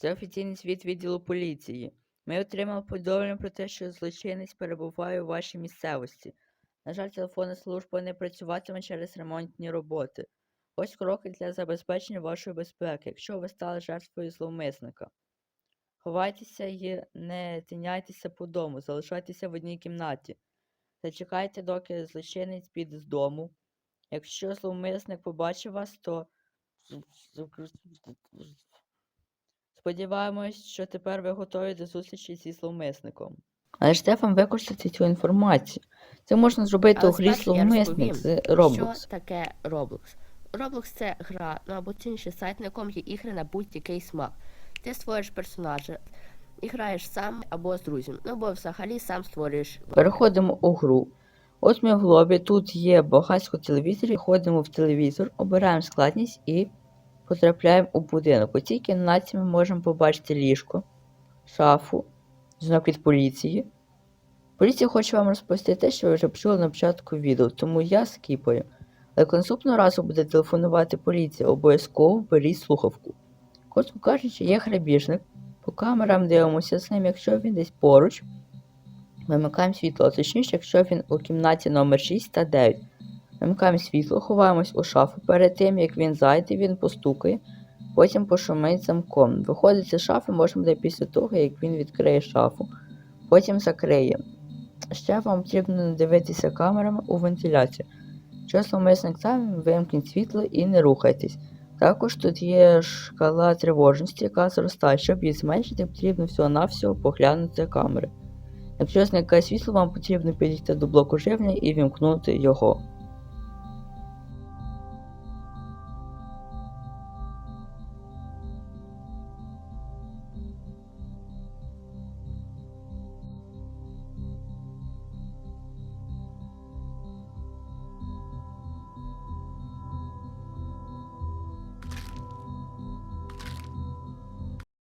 Це офіційний звіт відділу поліції. Ми отримали повідомлення про те, що злочинець перебуває у вашій місцевості. На жаль, телефонна служба не працюватиме через ремонтні роботи. Ось кроки для забезпечення вашої безпеки, якщо ви стали жертвою зловмисника. Ховайтеся і не тиняйтеся по дому, залишайтеся в одній кімнаті. Зачекайте, доки злочинець піде з дому. Якщо зловмисник побачить вас, то Сподіваємось, що тепер ви готові до зустрічі зі зловмисником. Але ж де використати цю інформацію? Це можна зробити у грі розповім, з Roblox. Що таке Roblox? Roblox це гра, ну або цінніший сайт, на якому є ігри на будь-який смак. Ти створюєш персонажа і граєш сам або з друзями, ну або взагалі сам створюєш. Переходимо у гру. Ось ми в глобі, тут є багатько телевізорів, ходимо в телевізор, обираємо складність і потрапляємо у будинок. У цій кімнаті ми можемо побачити ліжко, шафу, дзвінок від поліції. Поліція хоче вам розповісти те, що ви вже почули на початку відео, тому я скіпаю. Але коли наступного разу буде телефонувати поліція, обов'язково беріть слухавку. Коротко кажучи, є грабіжник, по камерам дивимося з ним, якщо він десь поруч. Вимикаємо світло, точніше, якщо він у кімнаті номер 6 та 9. Вимикаємо світло, ховаємось у шафу. Перед тим, як він зайде, він постукає, потім пошумить замком. Виходить з шафи можна буде після того, як він відкриє шафу, потім закриє. Ще вам потрібно дивитися камерами у вентиляцію. Якщо зловмисник там, вимкніть світло і не рухайтесь. Також тут є шкала тривожності, яка зростає. Щоб її зменшити, потрібно всього-навсього поглянути камери. Якщо зникає світло, вам потрібно підійти до блоку живлення і вімкнути його.